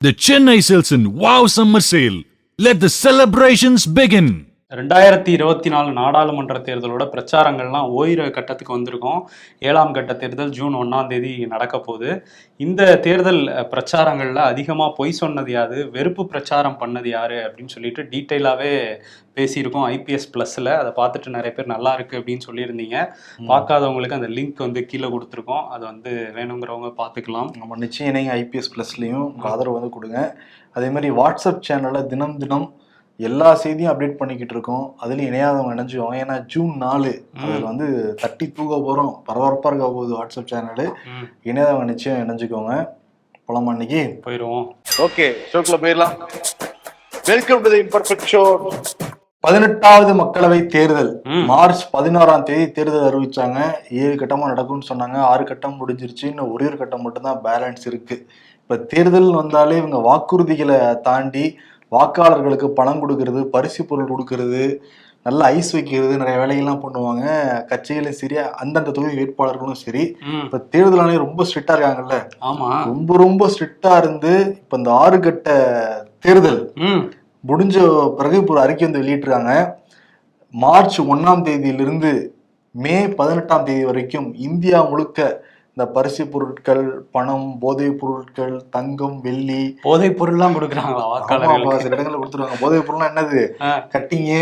The Chennai Silson Wow Summer Sale. Let the celebrations begin. ரெண்டாயிரத்தி இருபத்தி நாலு நாடாளுமன்ற தேர்தலோட பிரச்சாரங்கள்லாம் ஓயிர கட்டத்துக்கு வந்திருக்கோம். ஏழாம் கட்ட தேர்தல் ஜூன் ஒன்றாம் தேதி நடக்க போகுது. இந்த தேர்தல் பிரச்சாரங்கள்ல அதிகமாக பொய் சொன்னது யாது வெறுப்பு பிரச்சாரம் பண்ணது யாரு? அப்படின்னு சொல்லிட்டு டீட்டெயிலாகவே பேசியிருக்கோம் ஐபிஎஸ் ப்ளஸில். அதை பார்த்துட்டு நிறைய பேர் நல்லா இருக்கு அப்படின்னு சொல்லியிருந்தீங்க. பார்க்காதவங்களுக்கு அந்த லிங்க் வந்து கீழே கொடுத்துருக்கோம். அதை வந்து வேணுங்கிறவங்க பார்த்துக்கலாம். நம்ம நிச்சயம் ஐபிஎஸ் ப்ளஸ்லையும். ஆதரவு வந்து கொடுங்க. அதே மாதிரி வாட்ஸ்அப் சேனலில் தினம் தினம் எல்லா செய்தியும் அப்டேட் பண்ணிக்கிட்டு இருக்கோம். அதுலயும் இணையாதவங்க இணைஞ்சுவாங்க ஏன்னா ஜூன் நாலு அதில் வந்து தட்டி தூக்க போகிறோம் பரபரப்பாக இருக்க போகுது வாட்ஸ்அப் சேனலு இணையாதவங்க நிச்சயம் இணைஞ்சுக்கோங்க. போலாமா இன்னைக்கு? போயிடுவோம் ஓகே ஷோக்குள்ள போயிடலாம். Welcome to the imperfect show பதினெட்டாவது மக்களவை தேர்தல். மார்ச் பதினாறாம் தேதி தேர்தல் அறிவிச்சாங்க. ஏழு கட்டமா நடக்கும்னு சொன்னாங்க. ஆறு கட்டம் முடிஞ்சிருச்சு. இன்னும் ஒரே ஒரு கட்டம் மட்டும்தான் பேலன்ஸ் இருக்கு. இப்ப தேர்தல் வந்தாலே இவங்க வாக்குறுதிகளை தாண்டி வாக்காளர்களுக்கு பணம் கொடுக்கறது பரிசு பொருள் கொடுக்கறது நல்ல ஐஸ் வைக்கிறது நிறைய வேலைகள்லாம் பண்ணுவாங்க. கட்சிகளும் சரி அந்தந்த தொகுதி வேட்பாளர்களும் சரி இப்ப தேர்தல் ஆணையம் ரொம்ப ஸ்ட்ரிக்டா இருக்காங்கல்ல? ஆமா. ரொம்ப ரொம்ப ஸ்ட்ரிக்டா இருந்து இப்ப இந்த ஆறு கட்ட தேர்தல் முடிஞ்ச பிறகு இப்போ ஒரு அறிக்கை வந்து வெளியிட்டிருக்காங்க. மார்ச் ஒண்ணாம் தேதியிலிருந்து மே பதினெட்டாம் தேதி வரைக்கும் இந்தியா முழுக்க இந்த பரிசு பொருட்கள் பணம் போதைப் பொருட்கள் தங்கம் வெள்ளி. போதைப் பொருள்லாம் கொடுக்குறாங்களா ஆமா, சில இடங்கள்ல கொடுத்துருவாங்க. போதைப் பொருள்னா என்னது. கட்டிங்கு.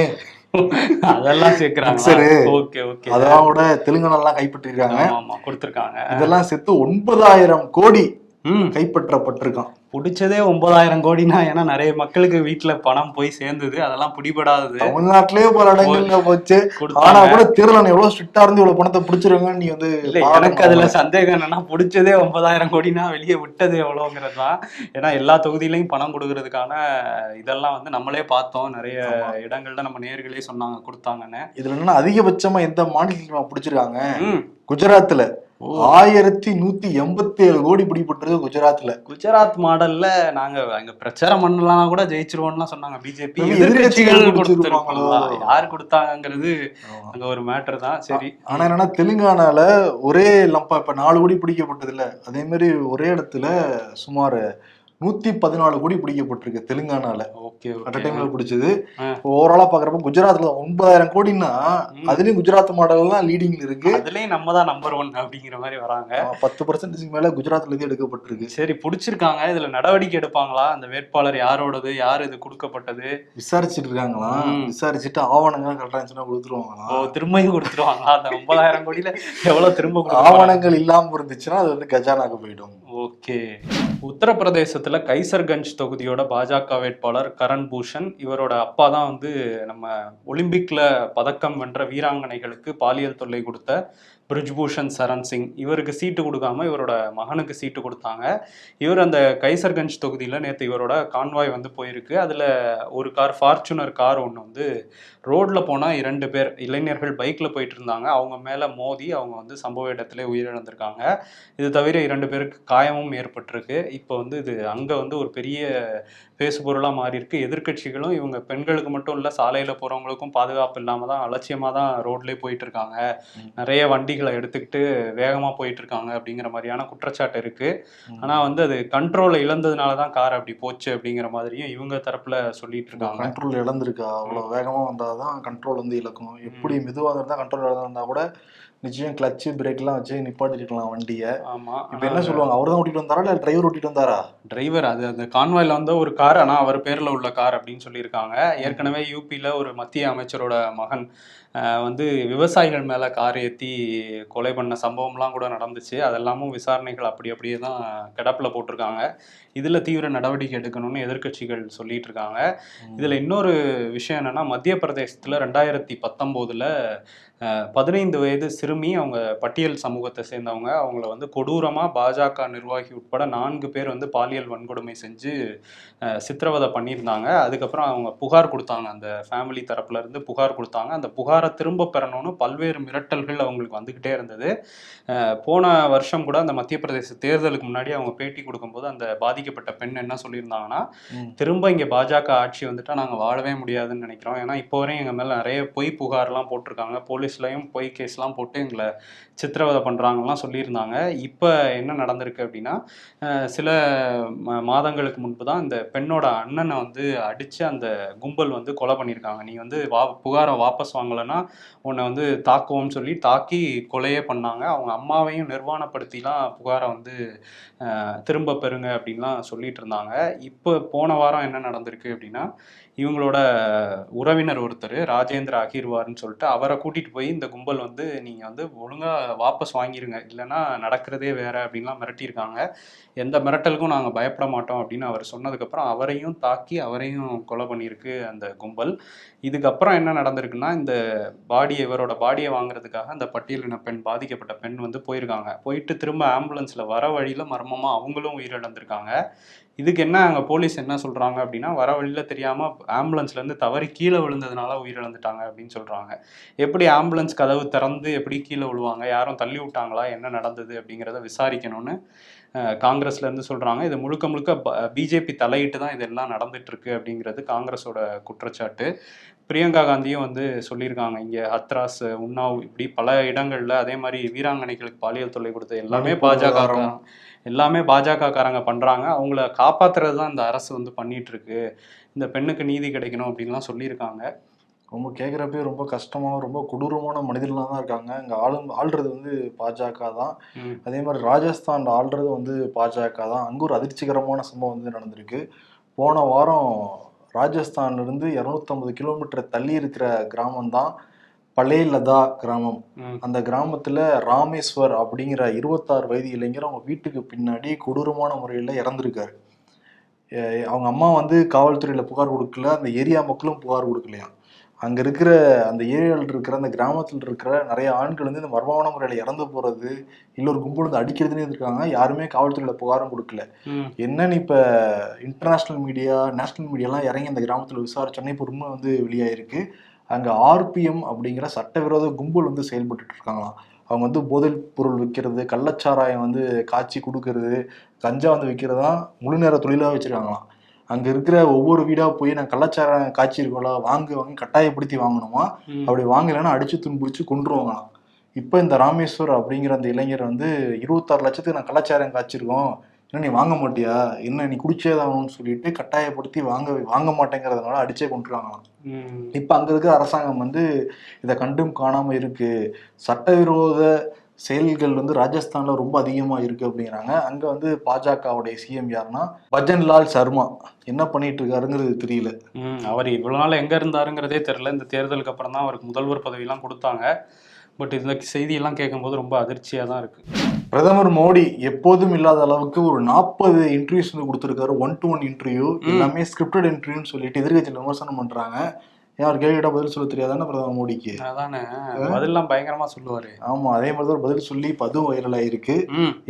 அதெல்லாம் சேர்க்கிறாங்க சரி. Okay okay. அதெல்லாம் கூட தெலுங்கானாலாம் கைப்பற்றிருக்காங்க. கொடுத்துருக்காங்க. இதெல்லாம் சேர்த்து ஒன்பதாயிரம் கோடி கைப்பற்றப்பட்டிருக்கான் பிடிச்சதே ஒன்பதாயிரம் கோடினா ஏன்னா நிறைய மக்களுக்கு வீட்டுல பணம் போய் சேர்ந்தது அதெல்லாம் பிடிபடாதது. தமிழ்நாட்டிலேயே பல இடங்கள்ல போச்சு. ஆனா கூட ஆணையம் எவ்வளவு ஸ்ட்ரிக்டா இருந்து இவ்வளவு பணத்தை பிடிச்சிருக்காங்கன்னு நீ வந்து எனக்கு அதுல. சந்தேகம் என்னன்னா பிடிச்சதே ஒன்பதாயிரம் கோடினா வெளியே விட்டது எவ்வளவுங்கிறது தான். ஏன்னா எல்லா தொகுதியிலையும் பணம் கொடுக்கறதுக்கான இதெல்லாம் வந்து நம்மளே பார்த்தோம். நிறைய இடங்கள்ல நம்ம நேர்களே சொன்னாங்க கொடுத்தாங்கன்னு. இதுல என்னன்னா அதிகபட்சமா எந்த மாநிலத்துல பிடிச்சிருக்காங்க. குஜராத்ல. ஆயிரத்தி நூத்தி எண்பத்தி ஏழு கோடி பிடிபட்டிருக்கு குஜராத்ல. குஜராத் மாடல்ல நாங்க அங்க பிரச்சாரம் பண்ணலாம் கூட ஜெயிச்சிருவோம்லாம் சொன்னாங்க. பிஜேபி எதிர்கட்சிகள் கொடுத்திருப்பாங்களோ? யார் கொடுத்தாங்கங்கிறது அங்க ஒரு மேட்டர் தான். சரி. ஆனா என்னன்னா தெலுங்கானால ஒரே லம்பா இப்ப நாலு கோடி பிடிக்கப்பட்டது இல்ல அதே மாதிரி ஒரே இடத்துல சுமார் நூத்தி பதினாலு கோடி பிடிக்கப்பட்டிருக்கு தெலுங்கானால. ஓகே அட் டைம்ல பிடிச்சது. ஓவராலா பாக்குறப்ப குஜராத்ல ஒன்பதாயிரம் கோடின்னா. அதுலயும் குஜராத் மாடல் தான் லீடிங்ல இருக்கு. அதுலயும் நம்ம தான் நம்பர் ஒன் அப்படிங்கிற மாதிரி வராங்க. பத்து பர்சன்டேஜ் மேல குஜராத்ல இருந்து எடுக்கப்பட்டிருக்கு. சரி புடிச்சிருக்காங்க. இதுல நடவடிக்கை எடுப்பாங்களா? அந்த வேட்பாளர் யாரோடது? யார் இது கொடுக்கப்பட்டது? விசாரிச்சுட்டு இருக்காங்களாம் ம். விசாரிச்சுட்டு ஆவணங்கள் கரெக்டா இருந்துச்சுன்னா கொடுத்துருவாங்களாம். ஓ திரும்பியும் கொடுத்துருவாங்களா? அந்த ஒன்பதாயிரம் கோடியில எவ்வளவு திரும்ப ஆவணங்கள் இல்லாம இருந்துச்சுன்னா அது வந்து கஜானாக்கு போயிடும். ஓகே. உத்தரப்பிரதேசத்தில் கைசர்கஞ்ச் தொகுதியோட பாஜக வேட்பாளர் கரண் பூஷன் இவரோட அப்பா தான் வந்து நம்ம ஒலிம்பிக்ல பதக்கம் வென்ற வீராங்கனைகளுக்கு பாலியல் தொல்லை கொடுத்த பிரிஜ்பூஷன் சரண் சிங். இவருக்கு சீட்டு கொடுக்காம இவரோட மகனுக்கு சீட்டு கொடுத்தாங்க. இவர் அந்த கைசர்கஞ்ச் தொகுதியில் நேற்று இவரோட கான்வாய் வந்து போயிருக்கு. அதில் ஒரு கார் ஃபார்ச்சுனர் கார் ஒன்று வந்து ரோட்டில் போனால் இரண்டு பேர் இளைஞர்கள் பைக்கில் போயிட்டு இருந்தாங்க. அவங்க மேலே மோதி அவங்க வந்து சம்பவ இடத்துல உயிரிழந்திருக்காங்க. இது தவிர இரண்டு பேருக்கு காயமும் ஏற்பட்டிருக்கு. இப்போ வந்து இது அங்கே வந்து ஒரு பெரிய பேசுபொருளாக மாறி இருக்கு எதிர்க்கட்சிகளும் இவங்க பெண்களுக்கு மட்டும் இல்லை சாலையில் போகிறவங்களுக்கும் பாதுகாப்பு இல்லாமல் தான் அலட்சியமாக தான் ரோட்லேயே போயிட்டு இருக்காங்க. நிறைய வண்டிகளை எடுத்துக்கிட்டு வேகமாக போயிட்டு இருக்காங்க அப்படிங்கிற மாதிரியான குற்றச்சாட்டு இருக்கு. ஆனால் வந்து அது கண்ட்ரோலை இழந்ததுனால தான் கார் அப்படி போச்சு அப்படிங்கிற மாதிரியும் இவங்க தரப்புல சொல்லிட்டு இருக்காங்க. கண்ட்ரோல் இழந்திருக்கா? அவ்வளவு வேகமா வந்தாதான் கண்ட்ரோல் வந்து இழக்கும். எப்படி மெதுவா இருந்தா கண்ட்ரோல் இழந்திருந்தா கூட நிச்சயம் கிளச்சு பிரேக் எல்லாம் வச்சு நிப்பாட்டிருக்கலாம் வண்டியை. ஆமா இப்ப என்ன சொல்லுவாங்க? அவர் தான் ஓட்டிட்டு வந்தாரா? இல்ல டிரைவர் ஓட்டிட்டு வந்தாரா? டிரைவர் அது அந்த கான்வாயில் வந்த ஒரு கார் ஆனால் அவர் பேரில் உள்ள கார் அப்படின்னு சொல்லியிருக்காங்க. ஏற்கனவே யூபியில் ஒரு மத்திய அமைச்சரோட மகன். வந்து விவசாயிகள் மேலே கார் ஏற்றி கொலை பண்ண சம்பவம்லாம் கூட நடந்துச்சு. அதெல்லாமும் விசாரணைகள் அப்படி அப்படியே தான் கிடப்பில் போட்டிருக்காங்க. இதில் தீவிர நடவடிக்கை எடுக்கணும்னு எதிர்க்கட்சிகள் சொல்லிட்டு இருக்காங்க. இதில் இன்னொரு விஷயம் என்னன்னா மத்திய பிரதேசத்தில் ரெண்டாயிரத்தி பத்தொம்போதில் பதினைந்து வயது சிறுமி அவங்க பட்டியல் சமூகத்தை சேர்ந்தவங்க அவங்கள வந்து கொடூரமாக பாஜக நிர்வாகி உட்பட நான்கு பேர் வந்து பாலியல் வன்கொடுமை செஞ்சு சித்திரவதை பண்ணியிருந்தாங்க. அதுக்கப்புறம் அவங்க புகார் கொடுத்தாங்க. அந்த ஃபேமிலி தரப்புலேருந்து புகார் கொடுத்தாங்க. அந்த புகார் திரும்ப பெறணும்னு பல்வேறு மிரட்டல்கள் அவங்களுக்கு வந்துக்கிட்டே இருந்தது. போன வருஷம் கூட அந்த மத்திய பிரதேச தேர்தலுக்கு முன்னாடி அவங்க பேட்டி கொடுக்கும்போது அந்த பாதிக்கப்பட்ட பெண் என்ன சொல்லியிருந்தாங்கன்னா. திரும்ப இங்கே பாஜக ஆட்சி வந்துட்டா நாங்கள் வாழவே முடியாதுன்னு நினைக்கிறோம். ஏன்னா இப்போ வரையும் எங்கள் மேலே நிறைய பொய் புகார்லாம் போட்டிருக்காங்க. போலீஸ் கேஸ்லையும் பொய் கேஸ்லாம் போட்டு எங்களை சித்திரவதை பண்ணுறாங்கலாம் சொல்லியிருந்தாங்க. இப்போ என்ன நடந்திருக்கு அப்படின்னா சில மாதங்களுக்கு முன்பு தான் இந்த பெண்ணோட அண்ணனை வந்து அடித்து அந்த கும்பல் வந்து கொலை பண்ணியிருக்காங்க. நீ வந்து வா புகாரை வாபஸ் வாங்கலைன்னா உன்னை வந்து தாக்குவோம்னு சொல்லி தாக்கி கொலையே பண்ணாங்க. அவங்க அம்மாவையும் நிர்வாணப்படுத்திலாம் புகாரை வந்து திரும்ப பெறுங்க அப்படின்லாம் சொல்லிட்டு இருந்தாங்க. இப்போ போன வாரம் என்ன நடந்திருக்கு அப்படின்னா இவங்களோட உறவினர் ஒருத்தர் ராஜேந்திர அகிர்வார்னு சொல்லிட்டு அவரை கூட்டிட்டு போய் இந்த கும்பல் வந்து நீங்க வந்து ஒழுங்கா வாபஸ் வாங்கிருங்க. இல்லைன்னா நடக்கிறதே வேற அப்படின்லாம் மிரட்டியிருக்காங்க. எந்த மிரட்டலுக்கும் நாங்க பயப்பட மாட்டோம் அப்படின்னு அவர் சொன்னதுக்கப்புறம் அவரையும் தாக்கி அவரையும் கொலை பண்ணியிருக்கு அந்த கும்பல். இதுக்கப்புறம் என்ன நடந்திருக்குன்னா இந்த பாடியை இவரோட பாடியை வாங்குறதுக்காக அந்த பட்டியலின பெண் பாதிக்கப்பட்ட பெண் வந்து போயிருக்காங்க. போயிட்டு திரும்ப ஆம்புலன்ஸ்ல வர வழியில மர்மமா அவங்களும் உயிரிழந்திருக்காங்க. இதுக்கு என்ன அங்க போலீஸ் என்ன சொல்றாங்க அப்படின்னா வர வழியில தெரியாம ஆம்புலன்ஸ்ல இருந்து தவறி கீழே விழுந்ததுனால உயிரிழந்துட்டாங்க அப்படின்னு சொல்றாங்க. எப்படி ஆம்புலன்ஸ் கதவு திறந்து எப்படி கீழே விழுவாங்க யாரும் தள்ளி விட்டாங்களா என்ன நடந்தது அப்படிங்கிறத விசாரிக்கணும்னு அஹ், காங்கிரஸ்ல இருந்து சொல்றாங்க. இது முழுக்க முழுக்க பிஜேபி தலையிட்டு தான் இதெல்லாம் நடந்துட்டு இருக்கு அப்படிங்கிறது காங்கிரஸோட குற்றச்சாட்டு. பிரியங்கா காந்தியும் வந்து சொல்லியிருக்காங்க இங்க ஹத்ராஸ் உன்னாவ் இப்படி பல இடங்கள்ல அதே மாதிரி வீராங்கனைகளுக்கு பாலியல் தொல்லை கொடுத்த எல்லாமே பாஜக. எல்லாமே பாஜக காரங்க பண்றாங்க. அவங்கள காப்பாத்துறது தான் இந்த அரசு வந்து பண்ணிட்டு இருக்கு இந்த பெண்ணுக்கு நீதி கிடைக்கணும் அப்படின்லாம் சொல்லியிருக்காங்க. ரொம்ப கேட்குறப்பே ரொம்ப கஷ்டமாக ரொம்ப கொடூரமான மனிதர்களாக தான் இருக்காங்க. இங்கே ஆளும் ஆள்றது வந்து பாஜக தான். அதே மாதிரி ராஜஸ்தான் ஆள்றது வந்து பாஜக தான் அங்கே ஒரு அதிர்ச்சிகரமான சம்பவம் வந்து நடந்திருக்கு. போன வாரம் ராஜஸ்தான்ல இருந்து இரநூத்தம்பது கிலோமீட்டர் தள்ளி இருக்கிற கிராமம் பலே லதா கிராமம். அந்த கிராமத்துல ராமேஸ்வர் அப்படிங்கிற இருபத்தாறு வயது இளைஞர் அவங்க வீட்டுக்கு பின்னாடி கொடூரமான முறையில் இறந்துருக்காரு. அவங்க அம்மா வந்து காவல்துறையில புகார் கொடுக்கல அந்த ஏரியா மக்களும் புகார் கொடுக்கலையாம். அங்க இருக்கிற அந்த ஏரியாவில் இருக்கிற அந்த கிராமத்தில் இருக்கிற நிறைய ஆண்கள் வந்து இந்த மர்மமான முறையில் இறந்து போறது இல்ல ஒரு கும்பல் வந்து அடிக்கிறதுன்னு இருக்காங்க யாருமே காவல்துறையில புகாரும் கொடுக்கல. என்னன்னு இப்ப இன்டர்நேஷனல் மீடியா நேஷனல் மீடியாலாம் இறங்கி அந்த கிராமத்தில் விசாரிச்சோன்னே இப்போ உண்மை வந்து வெளியாயிருக்கு. அங்க ஆர்பிஎம் அப்படிங்கிற சட்டவிரோத கும்பல் வந்து செயல்பட்டுட்டு இருக்காங்களாம். அவங்க வந்து போதைப் பொருள் விற்கிறது கள்ளச்சாராயம் வந்து காய்ச்சி கொடுக்கறது கஞ்சா வந்து விற்கிறதான் முழு நேர தொழிலாக வச்சிருக்காங்களாம். அங்க இருக்கிற ஒவ்வொரு வீடா போய் நான் கள்ளச்சாராயம் காய்ச்சி இருக்கோம்ல வாங்க வாங்க கட்டாயப்படுத்தி வாங்கணுமா. அப்படி வாங்கலைன்னா அடிச்சு துன்புடிச்சு கொண்டுருவாங்களாம் இப்போ இந்த ராமேஸ்வர் அப்படிங்கிற அந்த இளைஞர் வந்து இருபத்தாறு லட்சத்துக்கு நான் கலாச்சாரம் காய்ச்சிருக்கோம். என்ன நீ வாங்க மாட்டியா? என்ன நீ குடிச்சே தாகணும்னு சொல்லிட்டு கட்டாயப்படுத்தி வாங்க வாங்க மாட்டேங்கிறதுனால அடிச்சே கொண்டுருவாங்களாம். இப்போ அங்க இருக்கிற அரசாங்கம் வந்து இதை கண்டும் காணாம இருக்கு. சட்டவிரோத செயல்கள் வந்து ராஜஸ்தான்ல ரொம்ப அதிகமா இருக்கு அப்படிங்கிறாங்க. அங்க வந்து பாஜகவுடைய சிஎம் யாருன்னா பஜன்லால் சர்மா. என்ன பண்ணிட்டு இருக்காருங்கிறது தெரியல அவர் இவ்வளவு நாள் எங்க இருந்தாருங்கிறதே தெரியல. இந்த தேர்தலுக்கு அப்புறம் தான் அவருக்கு முதல்வர் பதவியெல்லாம் கொடுத்தாங்க. பட் இந்த செய்தியெல்லாம் கேட்கும்போது ரொம்ப அதிர்ச்சியா தான் இருக்கு. பிரதமர் மோடி எப்போதும் இல்லாத அளவுக்கு ஒரு நாற்பது இன்டர்வியூஸ் வந்து கொடுத்துருக்காரு. ஒன் டு ஒன் இன்டர்வியூ எல்லாமே ஸ்கிரிப்டட் இன்டர்வியூன்னு சொல்லிட்டு எதிர்கட்சியில் விமர்சனம் பண்றாங்க. ஏன் அவர் கேள்வி கேட்டா பதில் சொல்ல தெரியாதானே பிரதமர் மோடிக்கு? அதானே. பதிலாம் பயங்கரமா சொல்லுவாரு. ஆமா அதே மாதிரி தான் ஒரு பதில் சொல்லி இப்ப அதுவும் வைரல் ஆயிருக்கு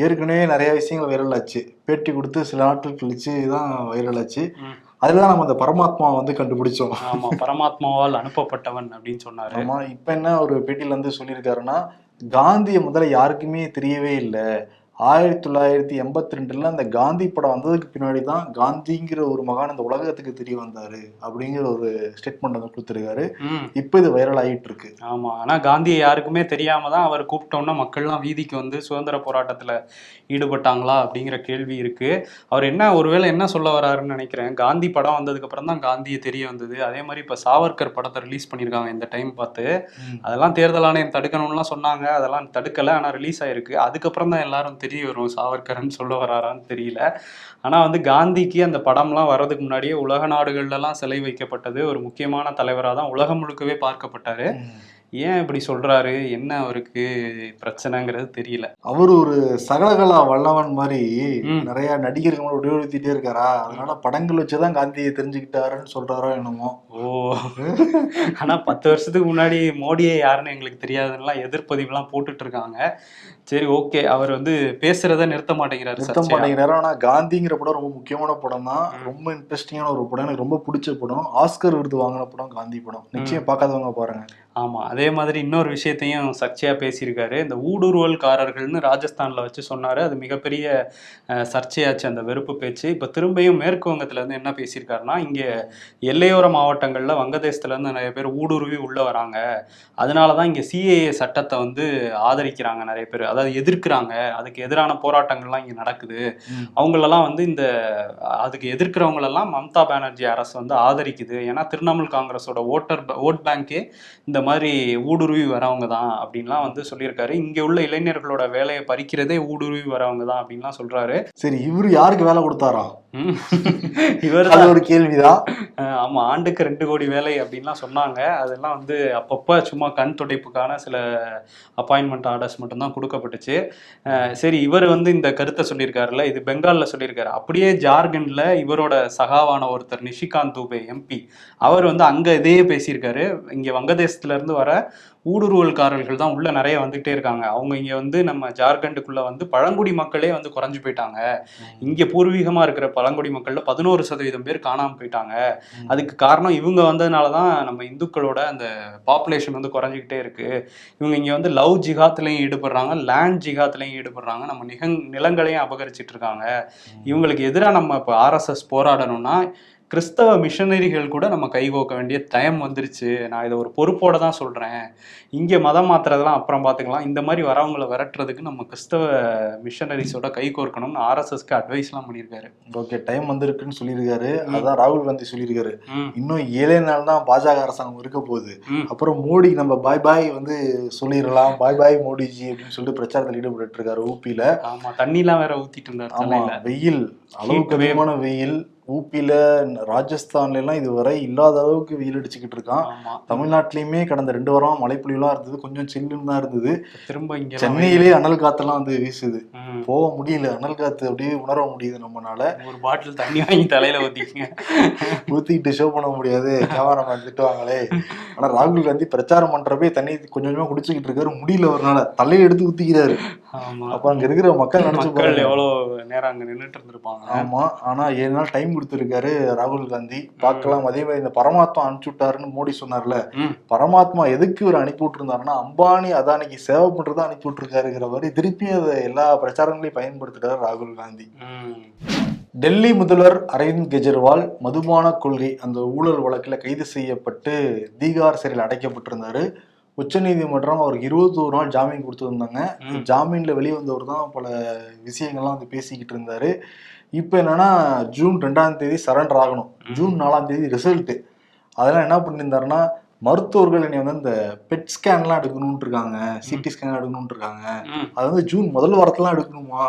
ஏற்கனவே நிறைய விஷயங்கள் வைரல் ஆச்சு பேட்டி கொடுத்து சில நாட்கள் கழிச்சு தான் வைரல் ஆச்சு. அதுலதான் நம்ம அந்த பரமாத்மா வந்து கண்டுபிடிச்சோம். ஆமா பரமாத்மாவால் அனுப்பப்பட்டவன் அப்படின்னு சொன்னாரு. ஆமா இப்ப என்ன ஒரு பேட்டியில வந்து சொல்லியிருக்காருன்னா காந்தியை முதல்ல யாருக்குமே தெரியவே இல்லை. ஆயிரத்தி தொள்ளாயிரத்தி எண்பத்தி ரெண்டுல அந்த காந்தி படம் வந்ததுக்கு பின்னாடி தான் காந்திங்கிற ஒரு மகான் இந்த உலகத்துக்கு தெரிய வந்தாரு அப்படிங்கிற ஒரு ஸ்டேட்மெண்ட் வந்து கொடுத்துருக்காரு. இப்போ இது வைரல் ஆகிட்டு இருக்கு ஆமா. ஆனா காந்தியை யாருக்குமே தெரியாம தான் அவர் கூப்பிட்டோம்னா மக்கள்லாம் வீதிக்கு வந்து சுதந்திர போராட்டத்துல ஈடுபட்டாங்களா அப்படிங்கிற கேள்வி இருக்கு. அவர் என்ன ஒருவேளை என்ன சொல்ல வராருன்னு நினைக்கிறேன். காந்தி படம் வந்ததுக்கு அப்புறம் தான் காந்தியை தெரிய வந்தது. அதே மாதிரி இப்ப சாவர்கர் படத்தை ரிலீஸ் பண்ணியிருக்காங்க இந்த டைம் பார்த்து. அதெல்லாம் தேர்தல் ஆணையம் தடுக்கணும்லாம் சொன்னாங்க. அதெல்லாம் தடுக்கல ஆனா ரிலீஸ் ஆயிருக்கு. அதுக்கப்புறம் தான் எல்லாரும் தெரிய வரும் சாவர்கர்னு சொல்ல வராரான்னு தெரியல. ஆனா வந்து காந்திக்கு அந்த படம்லாம் வர்றதுக்கு முன்னாடியே உலக நாடுகள்லாம் சிலை வைக்கப்பட்டது ஒரு முக்கியமான தலைவராக தான் உலகம் முழுக்கவே பார்க்கப்பட்டாரு. ஏன் இப்படி சொல்றாரு? என்ன அவருக்கு பிரச்சனைங்கிறது தெரியல. அவர் ஒரு சகலகலா வல்லவன் மாதிரி. நிறைய நடிகர்கள் உபயோகித்துட்டே இருக்காரா? அதனால படங்கள் வச்சுதான் காந்தியை தெரிஞ்சுக்கிட்டாருன்னு சொல்றாரோ என்னமோ. ஓ. ஆனா பத்து வருஷத்துக்கு முன்னாடி மோடியே யாருன்னு எங்களுக்கு தெரியாதுன்னெலாம் எதிர்ப்பதிவுலாம் போட்டுட்டு இருக்காங்க. சரி ஓகே அவர் வந்து பேசுறத நிறுத்த மாட்டேங்கிறாரு நிறுத்த. மாட்டேங்கிறாரு. ஆனா காந்திங்கிற படம் ரொம்ப முக்கியமான படம் தான். ரொம்ப இன்ட்ரெஸ்டிங்கான ஒரு படம். எனக்கு ரொம்ப பிடிச்ச படம். ஆஸ்கர் விருது வாங்கின படம் காந்தி படம். நிச்சயம் பார்க்காதவங்க பாருங்க. ஆமா. அதே மாதிரி இன்னொரு விஷயத்தையும் சர்ச்சையா பேசியிருக்காரு. இந்த ஊடுருவல்காரர்கள்னு ராஜஸ்தான்ல வச்சு சொன்னாரு. அது மிகப்பெரிய சர்ச்சையாச்சு அந்த வெறுப்பு பேச்சு. இப்ப திரும்பியும் மேற்கு வங்கத்துல இருந்து என்ன பேசியிருக்காருன்னா இங்க எல்லையோர மாவட்டங்கள்ல வங்கதேசத்துல இருந்து நிறைய பேர் ஊடுருவி உள்ள வராங்க. அதனாலதான் இங்க சிஏஏ சட்டத்தை வந்து ஆதரிக்கிறாங்க நிறைய பேர். அதாவது எதிர்க்கிறாங்க. அதுக்கு எதிரான போராட்டங்கள்லாம் இங்க நடக்குது. அவங்களெல்லாம் வந்து இந்த அதுக்கு எதிர்க்கிறவங்களெல்லாம் மம்தா பானர்ஜி அரசு வந்து ஆதரிக்குது. ஏன்னா திரிணாமுல் காங்கிரஸோட ஓட்டர் ஓட் பேங்கே இந்த மாதிரி ஊடுருவி வரவங்க தான் அப்படின்லாம் வந்து சொல்லியிருக்காரு. இங்க உள்ள இளைஞர்களோட வேலையை பறிக்கிறதே ஊடுருவி வரவங்க தான் அப்படின்லாம் சொல்றாரு. சரி இவரு யாருக்கு வேலை கொடுத்தாராம் இவர் அது ஒரு கேள்விதான். ஆமா ஆண்டுக்கு ரெண்டு கோடி வேலை அப்படின்லாம் சொன்னாங்க. அதெல்லாம் வந்து அப்பப்ப சும்மா கண் துடைப்புக்கான சில அப்பாயின்மெண்ட் ஆர்டர்ஸ் மட்டும்தான் கொடுக்கப்பட்டுச்சு. சரி இவர் வந்து இந்த கருத்தை சொல்லியிருக்காருல்ல இது பெங்கால்ல சொல்லியிருக்காரு. அப்படியே ஜார்க்கண்ட்ல இவரோட சகாவான ஒருத்தர் நிஷிகாந்த் தூபே எம்பி அவர் வந்து அங்க இதையே பேசியிருக்காரு. இங்க வங்கதேசத்துல இருந்து வர ஊடுருவல்காரர்கள் தான் உள்ள நிறைய வந்துகிட்டே இருக்காங்க. அவங்க இங்க வந்து நம்ம ஜார்க்கண்டுக்குள்ள வந்து பழங்குடி மக்களே வந்து குறைஞ்சு போயிட்டாங்க. இங்க பூர்வீகமா இருக்கிற பழங்குடி மக்கள்ல பதினோரு சதவீதம் பேர் காணாம போயிட்டாங்க. அதுக்கு காரணம் இவங்க வந்ததுனால தான் நம்ம இந்துக்களோட அந்த பாப்புலேஷன் வந்து குறைஞ்சிக்கிட்டே இருக்கு. இவங்க இங்க வந்து லவ் ஜிகாத்லையும் ஈடுபடுறாங்க லேண்ட் ஜிகாத்லையும் ஈடுபடுறாங்க. நம்ம நிகங் நிலங்களையும் அபகரிச்சிட்டு இருக்காங்க. இவங்களுக்கு எதிராக நம்ம இப்போ ஆர்எஸ்எஸ் போராடணும்னா கிறிஸ்தவ மிஷனரிகள் கூட நம்ம கைகோக்க வேண்டிய டைம் வந்துருச்சு. நான் இதை ஒரு பொறுப்போட தான் சொல்றேன். இங்க மதம் மாத்துறதெல்லாம் அப்புறம் பார்த்துக்கலாம். இந்த மாதிரி வரவங்களை விரட்டுறதுக்கு நம்ம கிறிஸ்தவ மிஷனரிஸோட கை கோர்க்கணும்னு ஆர்எஸ்எஸ்க்கு அட்வைஸ்லாம் பண்ணியிருக்காரு. ஓகே டைம் வந்திருக்குன்னு சொல்லியிருக்காரு. அதான் ராகுல் காந்தி சொல்லியிருக்காரு. இன்னும் ஏழே நாள் தான் பாஜக அரசாங்கம் இருக்க போகுது. அப்புறம் மோடி நம்ம பாய் பாய் வந்து சொல்லிடலாம். பாய் பாய் மோடிஜி அப்படின்னு சொல்லிட்டு பிரச்சாரத்தில் ஈடுபட்டு இருக்காரு ஊபியில ஆமா தண்ணிலாம் வேற ஊத்திட்டு இருந்தார் வெயில் அளவுக்கு. அதிகமான வெயில். ஊபியில ராஜஸ்தான்ல எல்லாம் இதுவரை இல்லாத அளவுக்கு வெயில் அடிச்சுக்கிட்டு இருக்கான். தமிழ்நாட்டிலயுமே கடந்த ரெண்டு வாரம் மழைப்பொழிவுலாம் இருந்தது. கொஞ்சம் சில்லுன்னு தான் இருந்தது. திரும்ப இங்க சென்னையிலே அனல் காத்தெல்லாம் வந்து வீசுது. போக முடியல. அனல் காத்து அப்படியே உணர முடியுது நம்மனால. ஒரு பாட்டில் தண்ணி வாங்கி தலையில ஊத்திக்கங்க. ஊத்திக்கிட்டு ஷோ பண்ண முடியாது. கேமராமேன் திட்டுவாங்களே. ஆனா ராகுல் காந்தி பிரச்சாரம் பண்றப்பே தண்ணி கொஞ்சம் கொஞ்சமா குடிச்சுக்கிட்டு இருக்காரு. முடியல அவர்னால. தலையை எடுத்து ஊத்திக்கிறாரு. அப்ப அங்க இருக்கிற மக்கள் மக்கள் எவ்வளவு நேரம் அங்க நின்னுட்டு இருந்திருப்பாங்க. ஆமா. ஆனா ஏழு நாள் டைம் கொடுத்திருக்காரு ராகுல் காந்தி. பார்க்கலாம். அதே மாதிரி இந்த பரமாத்மா அனுப்பிச்சு விட்டாருன்னு மோடி சொன்னார்ல. பரமாத்மா எதுக்கு இவர் அனுப்பி விட்டுருந்தாருன்னா அம்பானி அதானிக்கு சேவை பண்றதா அனுப்பி விட்டுருக்காருங்கிற மாதிரி திருப்பி அதை எல்லா பிரச்சாரங்களையும் பயன்படுத்திட்டாரு ராகுல் காந்தி. டெல்லி முதல்வர் அரவிந்த் கெஜ்ரிவால் மதுபான கொள்கை அந்த ஊழல் வழக்கில் கைது செய்யப்பட்டு தீகார் சிறையில் அடைக்கப்பட்டிருந்தாரு. உச்சநீதிமன்றம் அவருக்கு இருபத்தோரு நாள் ஜாமீன் கொடுத்துருந்தாங்க. ஜாமீன்ல வெளியே வந்தவர் தான் பல விஷயங்கள்லாம் வந்து பேசிக்கிட்டு இருந்தாரு. இப்போ என்னன்னா ஜூன் ரெண்டாம் தேதி சரண்டர் ஆகணும். ஜூன் நாலாம் தேதி ரிசல்ட் அதெல்லாம் என்ன பண்ணியிருந்தாருன்னா மருத்துவர்கள் என்னை வந்து இந்த பெட் ஸ்கேன்லாம் எடுக்கணும்னு இருக்காங்க. சிடி ஸ்கேன் எடுக்கணும்னு இருக்காங்க. அது வந்து ஜூன் முதல் வாரத்துலாம் எடுக்கணுமா?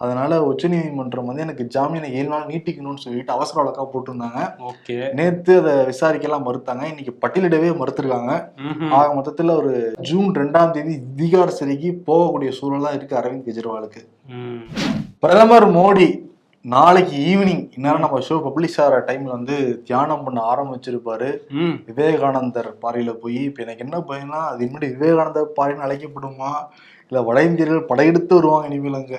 அதனால உச்சநீதிமன்றம் வந்து எனக்கு ஜாமீனை ஏழு நாள் நீட்டிக்கணும்னு சொல்லிட்டு அவசர வழக்கா போட்டிருந்தாங்க. ஓகே. நேத்து அதை விசாரிக்கலாம் மறுத்தாங்க. இன்னைக்கு பட்டியலிடவே மறுத்திருக்காங்க. ஆக மொத்தத்துல ஒரு ஜூன் ரெண்டாம் தேதி திகார் சிறைக்கு போகக்கூடிய சூழல் தான் இருக்கு அரவிந்த் கெஜ்ரிவாலுக்கு. பிரதமர் மோடி நாளைக்கு ஈவினிங் இந்நேரம் நம்ம ஷோ பப்ளிஷ் ஆகிற டைம்ல வந்து தியானம் பண்ண ஆரம்பிச்சிருப்பாரு. விவேகானந்தர் பாறையில போய் இப்ப எனக்கு என்ன பயனா அது இனிமேட்டு விவேகானந்தர் பாறைன்னு அழைக்கப்படுமா? இல்ல வட இந்தியர்கள் படையெடுத்து வருவாங்க இனிமேல் அங்க.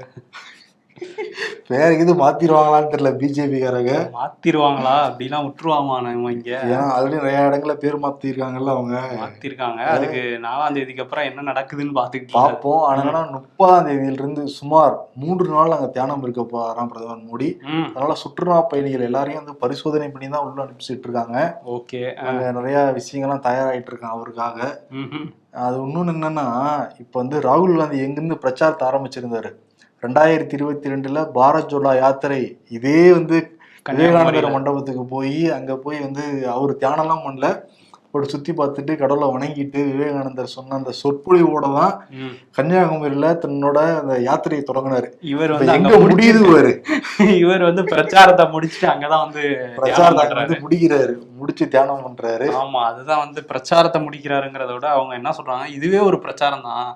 வேற இது மாத்திருவாங்களான்னு தெரியல பிஜேபிக்காரங்க. மாத்திருவாங்களா அப்படிலாம் விட்டுருவாமா நம்ம இங்க. ஏன்னா ஆல்ரெடி நிறைய இடங்கள்ல பேர் மாத்திருக்காங்கல்ல அவங்க. மாத்திருக்காங்க. அதுக்கு நாலாம் தேதிக்கு அப்புறம் என்ன நடக்குதுன்னு பாத்துக்கிட்டு. பார்ப்போம் ஆனா முப்பதாம் தேதியில இருந்து சுமார் மூன்று நாள் அங்க தியானம் இருக்க போறாராம் பிரதமர் மோடி. அதனால சுற்றுலா பயணிகள் எல்லாரையும் வந்து பரிசோதனை பண்ணி தான் உள்ள அனுப்பிச்சிட்டு இருக்காங்க. ஓகே. அங்க நிறைய விஷயங்கள்லாம் தயாராயிட்டு இருக்காங்க அவருக்காக. அது இன்னொன்னு என்னன்னா இப்ப வந்து ராகுல் காந்தி எங்கிருந்து பிரச்சாரத்தை ஆரம்பிச்சிருந்தாரு? ரெண்டாயிரத்தி இருபத்தி ரெண்டுல பாரத் ஜோடா யாத்திரை இதே வந்து விவேகானந்தர். மண்டபத்துக்கு போய் அங்க போய் வந்து அவர் தியானம்லாம் பண்ணல ஒரு சுத்தி பார்த்துட்டு கடவுளை வணங்கிட்டு விவேகானந்தர் சொன்ன அந்த சொற்பொழிவோட தான். கன்னியாகுமரியில தன்னோட அந்த யாத்திரையை தொடங்கினாரு. இவர் வந்து எங்க முடியுது பாரு இவர் வந்து பிரச்சாரத்தை முடிச்சுட்டு அங்கதான் வந்து பிரச்சாரத்தை. வந்து முடிக்கிறாரு. முடிச்சு தியானம் பண்றாரு. ஆமா அதுதான் வந்து பிரச்சாரத்தை முடிக்கிறாருங்கிறத விட அவங்க என்ன சொல்றாங்க இதுவே ஒரு பிரச்சாரம் தான்.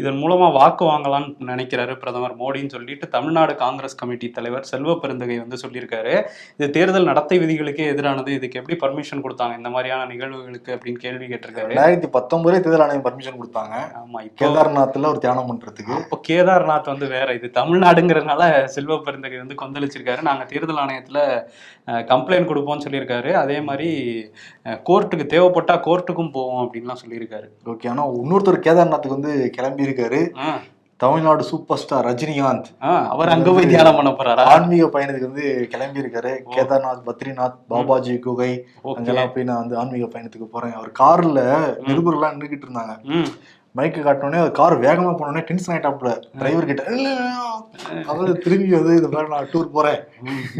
இதன் மூலமா வாக்கு வாங்கலாம்னு நினைக்கிறாரு பிரதமர் மோடின்னு சொல்லிட்டு தமிழ்நாடு காங்கிரஸ் கமிட்டி தலைவர் செல்வ பெருந்தகை வந்து சொல்லியிருக்காரு. இது தேர்தல் நடத்தை விதிகளுக்கே எதிரானது. இதுக்கு எப்படி பர்மிஷன் கொடுத்தாங்க? இந்த மாதிரியான நிகழ்வுகளுக்கு அவங்களுக்கு அப்படின்னு கேள்வி கேட்டிருக்காரு. ரெண்டாயிரத்தி பத்தொன்பதுல தேர்தல் ஆணையம் பர்மிஷன் கொடுத்தாங்க. ஆமா கேதார்நாத்ல ஒரு தியானம் பண்றதுக்கு. இப்போ கேதார்நாத் வந்து வேற இது தமிழ்நாடுங்கிறதுனால செல்வ பெருந்தகை வந்து கொந்தளிச்சிருக்காரு. நாங்க தேர்தல் ஆணையத்துல கம்ப்ளைண்ட் கொடுப்போம்னு சொல்லியிருக்காரு. அதே மாதிரி கோர்ட்டுக்கு தேவைப்பட்டா கோர்ட்டுக்கும் போவோம் அப்படின்லாம் சொல்லியிருக்காரு. ஓகே ஆனா இன்னொருத்தர் கேதார்நாத்துக்கு வந்து கிளம்பி இருக்காரு தமிழ்நாடு சூப்பர் ஸ்டார் ரஜினிகாந்த் அவர் அங்க போய் தியானம் பண்ண போறாரா? ஆன்மீக பயணத்துக்கு வந்து கிளம்பி இருக்காரு கேதார்நாத் பத்ரிநாத் பாபாஜி குகை அங்கெல்லாம் போய் நான் வந்து ஆன்மீக பயணத்துக்கு போறேன். அவர் கார்ல நிருபர்லாம் நின்றுகிட்டு இருந்தாங்க. மைக்கு காட்டினோடனே கார் வேகமா போனோடனே டென்ஷன் ஆயிட்டாப்ல டிரைவர் கிட்ட "இல்ல, அதாவது திரும்பி வந்து இது மாதிரி நான் டூர் போறேன்.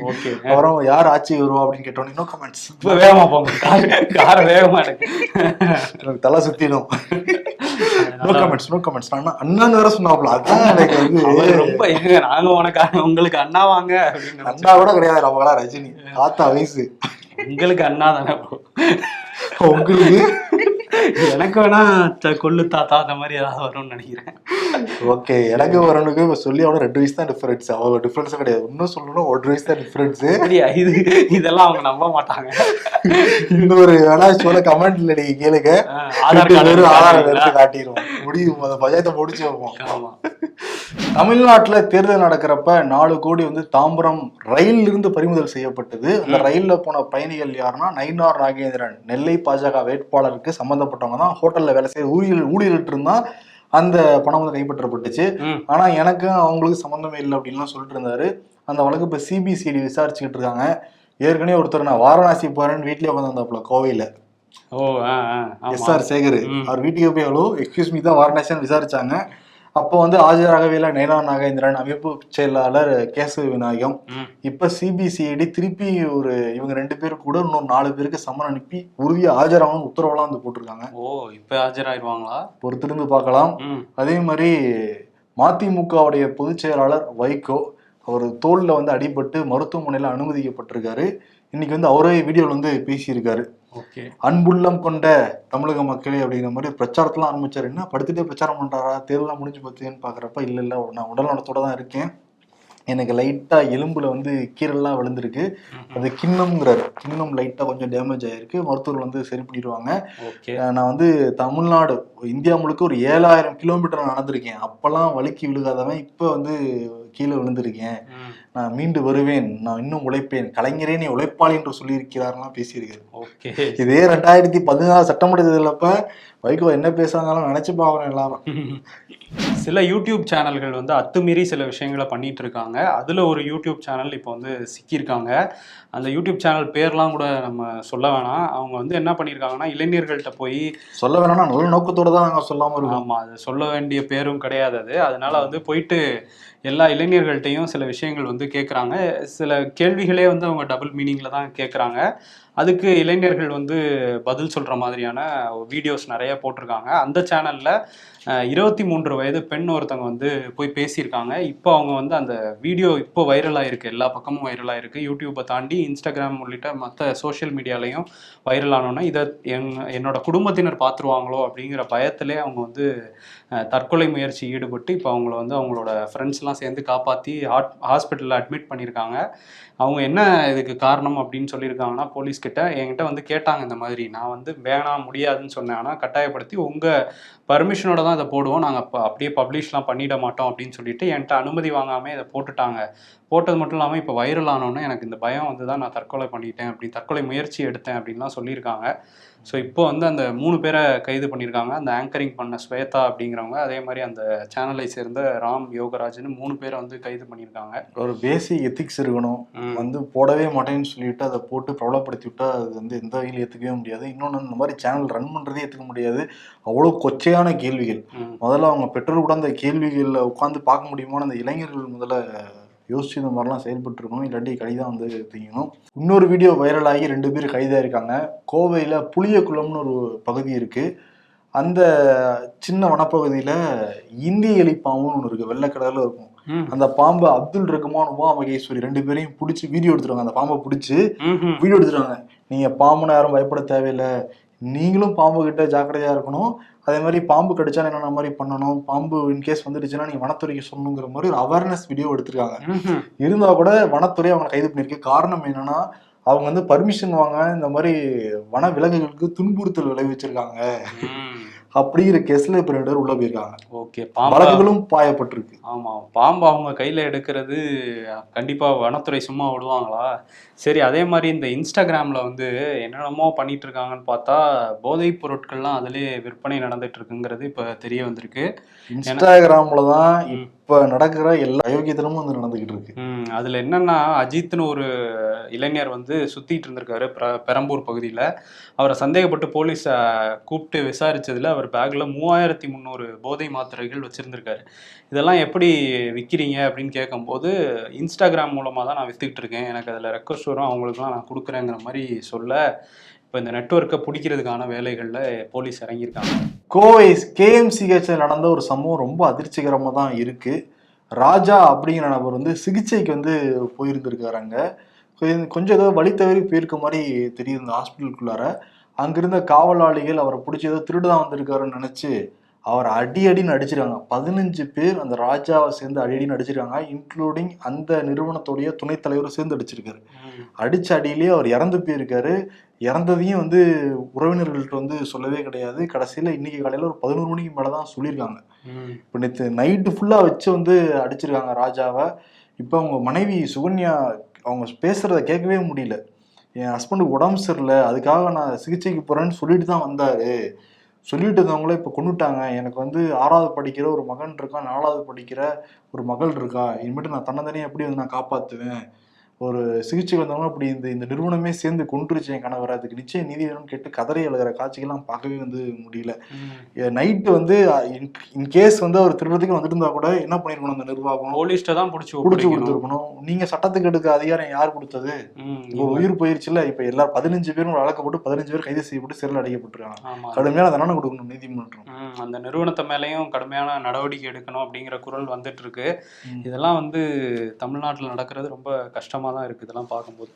ஓகே. அப்புறம் யார் ஆட்சி வருவா? அப்படின்னு கேட்டோன்னே நோ கமெண்ட்ஸ் வேகமா போங்க. கார் கார வேகமா எனக்கு தலை சுத்திடும். நோ கமெண்ட்ஸ் நோ கமெண்ட்ஸ் அண்ணா அண்ணான்னு வேற சொன்னாப்ல. அதான் எனக்கு வந்து ரொம்ப எங்க நாங்க உனக்கு உங்களுக்கு அண்ணா வாங்க அண்ணா கூட கிடையாது நம்மளா ரஜினி. தாத்தா வயசு. உங்களுக்கு அண்ணா தானே. உங்களுக்கு? எனக்கு வேணா த- கொள்ளு தாத்தா அந்த மாதிரி ஏதாவது வரும்னு நினைக்கிறேன். ஓகே எனக்கு வரனுக்கு இப்ப சொல்லி அவன ரெண்டு வயசு தான் டிஃபரன்ஸ் அவ்வளவு டிஃபரன்ஸ் கிடையாது. இன்னும் சொல்லணும் ஒரு வயசு தான் டிஃபரன்ஸ் இது இதெல்லாம் அவங்க நம்ப மாட்டாங்க. இன்னொரு வேணா சொல்ல கமெண்ட்ல நீங்க கேளுங்க. ஆதார் கார்டு ஆதார் காட்டிடுவோம் முடியும். அந்த பஞ்சாயத்தை முடிச்சு வைப்போம். தமிழ்நாட்டுல தேர்தல் நடக்கிறப்ப நாலு கோடி வந்து தாம்பரம் ரயில்ல இருந்து பறிமுதல் செய்யப்பட்டது. அந்த ரயில்ல போன பயணிகள் யாருன்னா நயினார் நாகேந்திரன். நெல்லை பாஜக வேட்பாளருக்கு சம்பந்தப்பட்டவங்க தான் ஹோட்டல்ல வேலை செய்ய ஊழியர் ஊழியர்கிட்ட இருந்தா அந்த பணம் வந்து கைப்பற்றப்பட்டுச்சு. ஆனா எனக்கும் அவங்களுக்கு சம்பந்தமே இல்லை அப்படின்லாம் சொல்லிட்டு இருந்தாரு. அந்த வழக்கு இப்ப சிபிசிஐடி விசாரிச்சுக்கிட்டு இருக்காங்க. ஏற்கனவே ஒருத்தர் நான் வாரணாசி போறேன்னு வீட்லயே உட்காந்துருந்தாப்புல கோவையில. O S R Sekar. அவர் வீட்டுக்கு போய் எவ்வளோ எக்ஸ்கியூஸ் மீ தான் வாரணாசின்னு விசாரிச்சாங்க. அப்போ வந்து ஆஜராகவே இல்லை நயனா நாகேந்திரன். அமைப்பு செயலாளர் கேசவ விநாயகம். இப்ப சிபிசிஐடி திருப்பி ஒரு இவங்க ரெண்டு பேரும் கூட இன்னொரு நாலு பேருக்கு சம்மன் அனுப்பி உறுதியா ஆஜராகணும் உத்தரவெல்லாம் வந்து போட்டிருக்காங்க. ஓ இப்ப ஆஜராயிருவாங்களா? பொறுத்திருந்து பார்க்கலாம். அதே மாதிரி மதிமுகவுடைய பொதுச் செயலாளர் வைகோ அவர் தோல்ல வந்து அடிபட்டு மருத்துவமனையில அனுமதிக்கப்பட்டிருக்காரு. இன்னைக்கு வந்து அவரே வீடியோல வந்து பேசியிருக்காரு. அன்புள்ளம் கொண்ட தமிழக மக்களே அப்படிங்கிற மாதிரி பிரச்சாரத்தெல்லாம் ஆரம்பிச்சாரு. என்ன? படுத்துட்டே பிரச்சாரம் பண்றாரா? தேர்தலாம் முடிஞ்சு பார்த்துன்னு பாக்குறப்ப இல்ல இல்ல நான் உடல் நலத்தோட தான் இருக்கேன். எனக்கு லைட்டா எலும்புல வந்து கீரெல்லாம் விழுந்திருக்கு. அது கிண்ணம்ங்கிறாரு. கிண்ணம் லைட்டா கொஞ்சம் டேமேஜ் ஆயிருக்கு. மருத்துவர்கள் வந்து சரி பண்ணிடுவாங்க. நான் வந்து தமிழ்நாடு இந்தியா முழுக்க ஒரு ஏழாயிரம் கிலோமீட்டர் நான் நடந்திருக்கேன். அப்பெல்லாம் வலிக்கு விழுகாதவன் இப்ப வந்து கீழே விழுந்திருக்கேன். நான் மீண்டு வருவேன். நான் இன்னும் உழைப்பேன். கலைஞரே நீ உழைப்பாளி என்று சொல்லியிருக்கிறார்லாம் பேசியிருக்காரு. ஓகே. இதே ரெண்டாயிரத்தி பதினாறு சட்டமன்ற தேர்தலப்ப வைகோ என்ன பேசுறாங்கலாம் நினைச்சு பார்க்கணும் எல்லாரும். சில யூடியூப் சேனல்கள் வந்து அத்துமீறி சில விஷயங்களை பண்ணிட்டு இருக்காங்க. அதுல ஒரு யூடியூப் சேனல் இப்போ வந்து சிக்கியிருக்காங்க. அந்த யூடியூப் சேனல் பேர்லாம் கூட நம்ம சொல்ல வேணாம். அவங்க வந்து என்ன பண்ணியிருக்காங்கன்னா இளைஞர்கள்ட்ட போய் சொல்ல வேணாம்னா நல்ல நோக்கத்தோட தான் நாங்க சொல்லாம இருக்கோம். ஆமா அது சொல்ல வேண்டிய பேரும் கிடையாது அது. அதனால வந்து போயிட்டு எல்லா இளைஞர்கள்ட்டையும் சில விஷயங்கள் வந்து கேட்குறாங்க சில கேள்விகளே வந்து அவங்க டபுள் மீனிங்ல தான் கேட்குறாங்க அதுக்கு இளைஞர்கள் வந்து பதில் சொல்கிற மாதிரியான வீடியோஸ் நிறைய போட்டிருக்காங்க. அந்த சேனலில் இருபத்தி மூன்று வயது பெண் ஒருத்தவங்க வந்து போய் பேசியிருக்காங்க. இப்போ அவங்க வந்து அந்த வீடியோ இப்போ வைரலாக இருக்குது எல்லா பக்கமும் வைரலாக இருக்குது யூடியூப்பை தாண்டி இன்ஸ்டாகிராம் உள்ளிட்ட மற்ற சோஷியல் மீடியாலையும் வைரல் ஆனோன்னா இதை என் என்னோட குடும்பத்தினர் பார்த்துருவாங்களோ அப்படிங்கிற பயத்திலே அவங்க வந்து தற்கொலை முயற்சி ஈடுபட்டு இப்போ அவங்கள வந்து அவங்களோட ஃப்ரெண்ட்ஸ்லாம் சேர்ந்து காப்பாற்றி ஹாட் ஹாஸ்பிட்டலில் அட்மிட் பண்ணியிருக்காங்க அவங்க என்ன இதுக்கு காரணம் அப்படின்னு சொல்லியிருக்காங்கன்னா போலீஸ் கிட்ட என்கிட்ட வந்து கேட்டாங்க இந்த மாதிரி. நான் வந்து வேணாம் முடியாதுன்னு சொன்னேன். ஆனால் கட்டாயப்படுத்தி உங்கள் பர்மிஷனோட தான் இதை போடுவோம். நாங்கள் இப்போ அப்படியே பப்ளிஷ்லாம் பண்ணிட மாட்டோம் அப்படின்னு சொல்லிட்டு என்கிட்ட அனுமதி வாங்காமல் இதை போட்டுட்டாங்க. போட்டது மட்டும் இல்லாமல் இப்போ வைரல் ஆனோன்னே எனக்கு இந்த பயம் வந்து தான் நான் தற்கொலை பண்ணிட்டேன் அப்படி தற்கொலை முயற்சி எடுத்தேன் அப்படின்லாம் சொல்லியிருக்காங்க. ஸோ இப்போ வந்து அந்த மூணு பேரை கைது பண்ணியிருக்காங்க. அந்த ஆங்கரிங் பண்ண ஸ்வேதா அப்படிங்கிறவங்க அதே மாதிரி அந்த சேனலை சேர்ந்த ராம் யோகராஜ்னு மூணு பேரை வந்து கைது பண்ணியிருக்காங்க. ஒரு பேசிக் எத்திக்ஸ் இருக்கணும். வந்து போடவே மாட்டேன்னு சொல்லிட்டு அதை போட்டு பிரபலப்படுத்தி விட்டா அது வந்து எந்த வகையிலும் ஏத்துக்கவே முடியாது. இன்னொன்று இந்த மாதிரி சேனல் ரன் பண்றதே ஏத்துக்க முடியாது. அவ்வளோ கொச்சையான கேள்விகள். முதல்ல அவங்க பெற்றோர் கூட அந்த கேள்விகளில் உட்காந்து பார்க்க முடியுமான்னு அந்த இளைஞர்கள் முதல்ல யோசிச்சு இந்த மாதிரிலாம் செயல்பட்டு இருக்கணும் இல்லாட்டி கைதான் வந்து தீங்கணும். இன்னொரு வீடியோ வைரல் ஆகி ரெண்டு பேர் கைதா இருக்காங்க. கோவையில் புளியகுளம்னு ஒரு பகுதி இருக்கு. அந்த சின்ன வனப்பகுதியில இந்திய எலி பாம்புன்னு ஒன்று இருக்கு வெள்ளை கலர்ல இருக்கும். அந்த பாம்பை அப்துல் ரகுமான் உமா மகேஸ்வரி ரெண்டு பேரையும் பிடிச்சி வீடியோ எடுத்துருவாங்க. அந்த பாம்பை பிடிச்சி. வீடியோ எடுத்துருவாங்க. நீங்க பாம்புன்னு யாரும் பயப்பட தேவையில்லை. நீங்களும் பாம்பு கிட்ட ஜாக்கிரதையா இருக்கணும். அதே மாதிரி பாம்பு கடிச்சா என்னென்ன மாதிரி பண்ணணும்? பாம்பு இன்கேஸ் வந்துடுச்சுன்னா நீங்க வனத்துறைக்கு சொல்லணுங்கிற மாதிரி ஒரு அவேர்னஸ் வீடியோ எடுத்திருக்காங்க. இருந்தா கூட வனத்துறை அவங்க கைது பண்ணிருக்கு. காரணம் என்னன்னா அவங்க வந்து பர்மிஷன் வாங்க இந்த மாதிரி வன விலங்குகளுக்கு துன்புறுத்தல் விளைவிச்சிருக்காங்க. அப்படிங்கிற கேஸ்ல இப்ப ரெண்டு பேர் உள்ள போயிருக்காங்க. ஓகே வழக்குகளும் பாயப்பட்டிருக்கு. ஆமா பாம்பு அவங்க கையில எடுக்கிறது கண்டிப்பா வனத்துறை சும்மா விடுவாங்களா? சரி அதே மாதிரி இந்த இன்ஸ்டாகிராம்ல வந்து என்னென்னமோ பண்ணிட்டு இருக்காங்கன்னு பார்த்தா போதைப் பொருட்கள்லாம் அதுலயே விற்பனை நடந்துட்டு இருக்குங்கிறது இப்ப தெரிய வந்திருக்கு. இன்ஸ்டாகிராம்ல தான். இப்போ நடக்கிற எல்லா அயோக்கியத்தனமும் வந்து நடந்துகிட்டு இருக்கு. அதில் அதுல என்னன்னா அஜித்னு ஒரு இளைஞர் வந்து சுத்திட்டு இருந்திருக்காரு பெரம்பூர் பகுதியில். அவரை சந்தேகப்பட்டு போலீஸ் கூப்பிட்டு விசாரிச்சதுல அவர் பேக்ல மூவாயிரத்தி முந்நூறு போதை மாத்திரைகள் வச்சிருந்திருக்காரு. இதெல்லாம் எப்படி விற்கிறீங்க அப்படின்னு கேட்கும்போது இன்ஸ்டாகிராம் மூலமாக தான் நான் வித்துக்கிட்டு இருக்கேன். எனக்கு அதில் ரெக்வஸ்ட் வரும் அவங்களுக்குலாம் நான் கொடுக்குறேங்கிற மாதிரி சொல்ல இப்போ இந்த நெட்வொர்க்கை பிடிக்கிறதுக்கான வேலைகளில் போலீஸ் இறங்கியிருக்காங்க. கோவை கேஎம்சிஹெச்சில் நடந்த ஒரு சம்பவம் ரொம்ப அதிர்ச்சிகரமாக தான் இருக்குது ராஜா அப்படிங்கிற நபர் வந்து சிகிச்சைக்கு வந்து போயிருந்திருக்காருங்க கொஞ்சம் ஏதோ வழி தவறி போயிருக்க மாதிரி தெரியுது இந்த ஹாஸ்பிட்டலுக்குள்ளார. அங்கிருந்த காவலாளிகள் அவரை பிடிச்சி ஏதோ திருடுதான் வந்திருக்காருன்னு நினச்சி அவர் அடி அடின்னு அடிச்சிருக்காங்க பதினஞ்சு பேர் அந்த ராஜாவை சேர்ந்து அடி அடின்னு அடிச்சிருக்காங்க இன்க்ளூடிங் அந்த நிறுவனத்துடைய துணைத் தலைவரும் சேர்ந்து அடிச்சிருக்காரு. அடிச்ச அடியிலேயே அவர் இறந்து போயிருக்காரு. இறந்ததையும் வந்து உறவினர்கள்ட்ட வந்து சொல்லவே கிடையாது. கடைசியில இன்னைக்கு காலையில ஒரு பதினோரு மணிக்கு மேலதான் சொல்லியிருக்காங்க. ம். இப்போ நேற்று நைட்டு ஃபுல்லா வச்சு வந்து அடிச்சிருக்காங்க ராஜாவை. இப்போ அவங்க மனைவி சுகன்யா அவங்க பேசுறத கேட்கவே முடியல. என் ஹஸ்பண்டுக்கு உடம்பு சரியில்லை. அதுக்காக நான் சிகிச்சைக்கு போறேன்னு சொல்லிட்டு தான் வந்தாரு. சொல்லிட்டு இருந்தவங்களே இப்போ கொண்டுட்டாங்க எனக்கு வந்து ஆறாவது படிக்கிற ஒரு மகன் இருக்கான் நாலாவது படிக்கிற ஒரு மகள் இருக்கா? இனிமேட்டு நான் தன்னந்தனியாக எப்படி வந்து நான் காப்பாற்றுவேன் ஒரு சிகிச்சை வந்தவங்க அப்படி இந்த இந்த நிறுவனமே சேர்ந்து கொண்டுருச்சு என் கணவர். அதுக்கு நிச்சயம் நீதி வேணும்னு கேட்டு கதறி எழுதுற காட்சிகள்லாம் பார்க்கவே வந்து முடியல. நைட்டு வந்து இன் கேஸ் வந்து அவர் திருடத்துக்கு வந்துட்டு இருந்தா கூட என்ன பண்ணிருக்கணும் அந்த நிர்வாகம்? போலீஸ்ட்ட தான் பிடிச்சி புடிச்சு. கொடுத்துருக்கணும். நீங்க சட்டத்துக்கு எடுக்க அதிகாரம் யார் கொடுத்தது? இப்போ உயிர் போயிருச்சுல இப்ப எல்லாரும் பதினஞ்சு பேரும் வழக்கப்பட்டு பதினஞ்சு பேர் கைது செய்யப்பட்டு சிறையில் அடைக்கப்பட்டிருக்காங்க. கடுமையான தண்டனை கொடுக்கணும் நீதிமன்றம். அந்த நிறுவனத்தை மேலேயும் கடுமையான நடவடிக்கை எடுக்கணும் அப்படிங்கிற குரல் வந்துட்டு இருக்கு. இதெல்லாம் வந்து தமிழ்நாட்டில் நடக்கிறது ரொம்ப கஷ்டமா தான் இருக்குது இதெல்லாம் பார்க்கும்போது.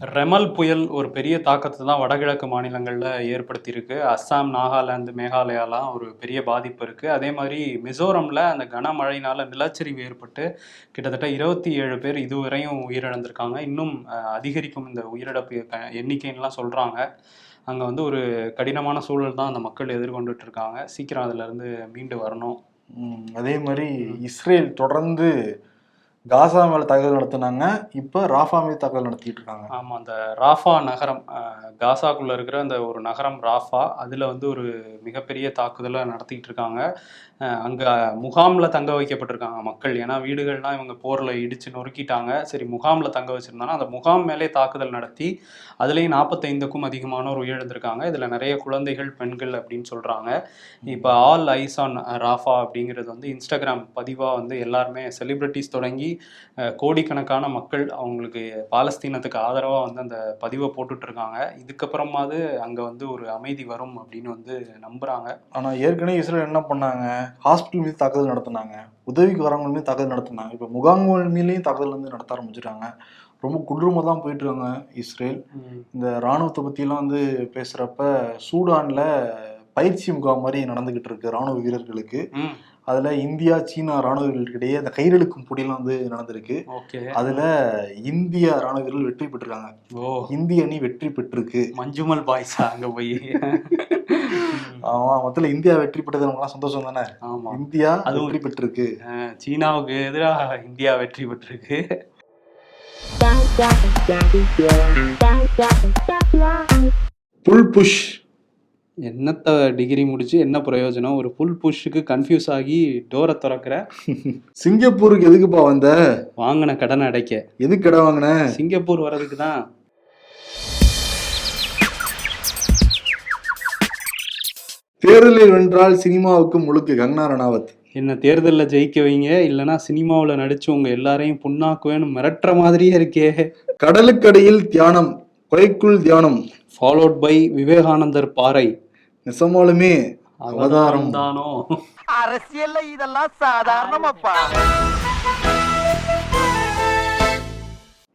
ரெமல் புயல் ஒரு பெரிய தாக்கத்தை தான் வடகிழக்கு மாநிலங்களில் ஏற்படுத்தியிருக்கு. அஸ்ஸாம் நாகாலாந்து மேகாலயாலாம் ஒரு பெரிய பாதிப்பு இருக்குது அதே மாதிரி மிசோரமில் அந்த கனமழையினால் நிலச்சரிவு ஏற்பட்டு கிட்டத்தட்ட இருபத்தி ஏழு பேர் இதுவரையும் உயிரிழந்திருக்காங்க. இன்னும் அதிகரிக்கும் இந்த உயிரிழப்பு க- எண்ணிக்கைன்னுலாம் அங்கே வந்து ஒரு கடினமான சூழல் தான் அந்த மக்கள் எதிர்கொண்டுட்டு இருக்காங்க. சீக்கிரம் அதுலேருந்து மீண்டு வரணும். அதே மாதிரி இஸ்ரேல் தொடர்ந்து காசா மேல தாக்குதல் நடத்தினாங்க. இப்போ ராஃபா மீது தாக்குதல் நடத்திட்டு இருக்காங்க. ஆமா அந்த ராஃபா நகரம் காசாக்குள்ள இருக்கிற அந்த ஒரு நகரம் ராஃபா அதுல வந்து ஒரு மிகப்பெரிய தாக்குதலை நடத்திட்டு இருக்காங்க. அங்க முகாம்ல தங்க வைக்கப்பட்டிருக்காங்க மக்கள். ஏன்னா வீடுகள்லாம் இவங்க போர்ல இடிச்சு நொறுக்கிட்டாங்க. சரி முகாம்ல தங்க வச்சிருந்தாங்கன்னா அந்த முகாம் மேலே தாக்குதல் நடத்தி அதுலேயும் நாற்பத்தைந்துக்கும் அதிகமானோர் உயிரிழந்திருக்காங்க. இதுல நிறைய குழந்தைகள் பெண்கள் அப்படின்னு சொல்றாங்க. இப்போ ஆல் ஐஸ் ஆன் ராஃபா அப்படிங்கிறது வந்து இன்ஸ்டாகிராம் பதிவா வந்து எல்லாருமே செலிபிரிட்டிஸ் தொடங்கி கோடிக்கணக்கான மக்கள் அவங்களுக்கு பாலஸ்தீனத்துக்கு ஆதரவா வந்து அந்த பதிவை போட்டுட்டு இருக்காங்க இதுக்கப்புறமாவது அங்க வந்து ஒரு அமைதி வரும் அப்படின்னு வந்து நம்புறாங்க. ஆனா ஏற்கனவே இஸ்ரேல் என்ன பண்ணாங்க? ஹாஸ்பிட்டல் மீது தாக்குதல் நடத்தினாங்க. உதவிக்கு வரவங்க மீது தாக்குதல் நடத்தினாங்க. இப்ப முகாம்கள் மீதுலயும் தாக்குதல் வந்து நடத்த ஆரம்பிச்சிட்டாங்க. ரொம்ப கொடூரமா தான் போயிட்டு இருக்காங்க இஸ்ரேல். இந்த ராணுவத்தை பத்தியெல்லாம் வந்து பேசுறப்ப சூடான்ல பயிற்சி முகாம் மாதிரி நடந்துகிட்டு இருக்கு ராணுவ வீரர்களுக்கு. அதுல இந்தியா சீனா ராணுவ வீரர்களுக்கிடையே அந்த கயிறெழுக்கும் போட்டியெல்லாம் வந்து நடந்திருக்கு. ஓகே. அதுல இந்திய ராணுவ வீரர்கள் வெற்றி பெற்றிருக்காங்க. ஓ. இந்திய அணி வெற்றி பெற்றிருக்கு. மஞ்சுமல் பாய்ஸா அங்க போய். ஆமா மொத்தத்துல இந்தியா வெற்றி பெற்றது நமக்கு சந்தோஷம் தானே? ஆமா. இந்தியா அதுவும் வெற்றி பெற்றிருக்கு. சீனாவுக்கு எதிராக இந்தியா வெற்றி பெற்றிருக்கு. புல் புஷ் என்னத்த டிகிரி முடிச்சு என்ன பிரயோஜனம்? ஒரு ஃபுல் புஷ்ஷுக்கு கன்ஃபியூஸ் ஆகி டோரை திறக்கிற. சிங்கப்பூருக்கு எதுக்குப்பா வந்த? வாங்கின கடனை அடைக்க. எதுக்கு கடை வாங்கின? சிங்கப்பூர் வர்றதுக்கு தான். தேர்தலில் வென்றால் சினிமாவுக்கு முழுக்கு கங்கனா ரணாவத். என்ன தேர்தலில் ஜெயிக்க வைங்க இல்லைன்னா சினிமாவில் நடிச்சு உங்க எல்லாரையும் புண்ணாக்குவேன்னு மிரட்டுற மாதிரியே இருக்கே. கடலுக்கடியில் தியானம் கொலைக்குள் தியானம். ஃபாலோட் பை விவேகானந்தர் பாறை. நிசமாலுமே அவதாரம். தானோ அரசியல்ல இதெல்லாம் சாதாரணமாப்பா.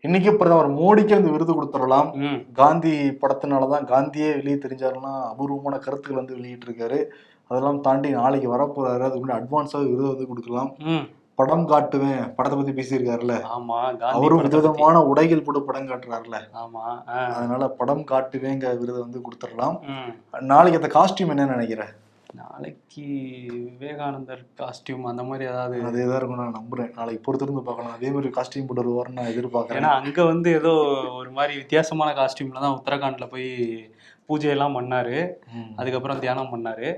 இன்னைக்கு பிரதமர் மோடிக்கு அந்த விருது கொடுத்துடலாம். ம். காந்தி படத்தினாலதான் காந்தியே வெளியே தெரிஞ்சாருன்னா அபூர்வமான கருத்துக்கள் வந்து வெளியிட்டு இருக்காரு அதெல்லாம் தாண்டி நாளைக்கு வரப்போறாரு. அதுக்கு முன்னாடி அட்வான்ஸாக விருது வந்து கொடுக்கலாம். படம் காட்டுவேன் படத்தை பத்தி பேசியிருக்காருல்ல? ஆமா அவரும். விதவிதமான உடைகள் போட்டு படம் காட்டுறாருல ஆமா. அதனால படம் காட்டுவேங்க விருதை வந்து கொடுத்துடலாம். நாளைக்கு அந்த காஸ்டியூம் என்னன்னு நினைக்கிறேன் நாளைக்கு விவேகானந்தர் காஸ்டியூம் அந்த மாதிரி ஏதாவது. அதே தான் இருக்கும் நான் நம்புறேன். நாளைக்கு பொறுத்திருந்து பார்க்கலாம். அதே மாதிரி காஸ்டியூம் போட்டு வருவார்னு நான் எதிர்பார்க்கறேன். ஏன்னா அங்க வந்து ஏதோ ஒரு மாதிரி வித்தியாசமான காஸ்டியூம்ல தான் உத்தரகாண்ட்ல போய் பூஜையெல்லாம் பண்ணாரு. அதுக்கப்புறம் தியானம் பண்ணாரு.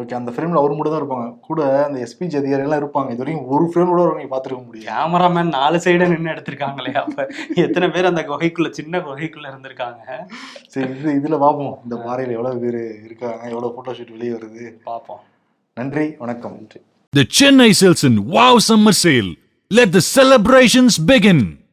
ஓகே அந்த ஃப்ரேம்ல அவர் மட்டும் தான் இருப்பாங்க. கூட அந்த எஸ்பிஜி அதிகாரி எல்லாம் இருப்பாங்க. இது வரைக்கும் ஒரு ஃப்ரேம் கூட நீங்க பாத்துருக்க முடியாது. கேமராமேன் நாலு சைடு நின்று எடுத்திருக்காங்களே அப்ப. எத்தனை பேர் அந்த குகைக்குள்ள சின்ன குகைக்குள்ள இருந்திருக்காங்க? சரி இது இதுல பார்ப்போம். இந்த பாறையில எவ்வளவு பேர் இருக்காங்க எவ்வளவு போட்டோ ஷூட் வெளியே வருது. பார்ப்போம். நன்றி வணக்கம். The Chennai Silson Wow Summer Sale. Let the celebrations begin.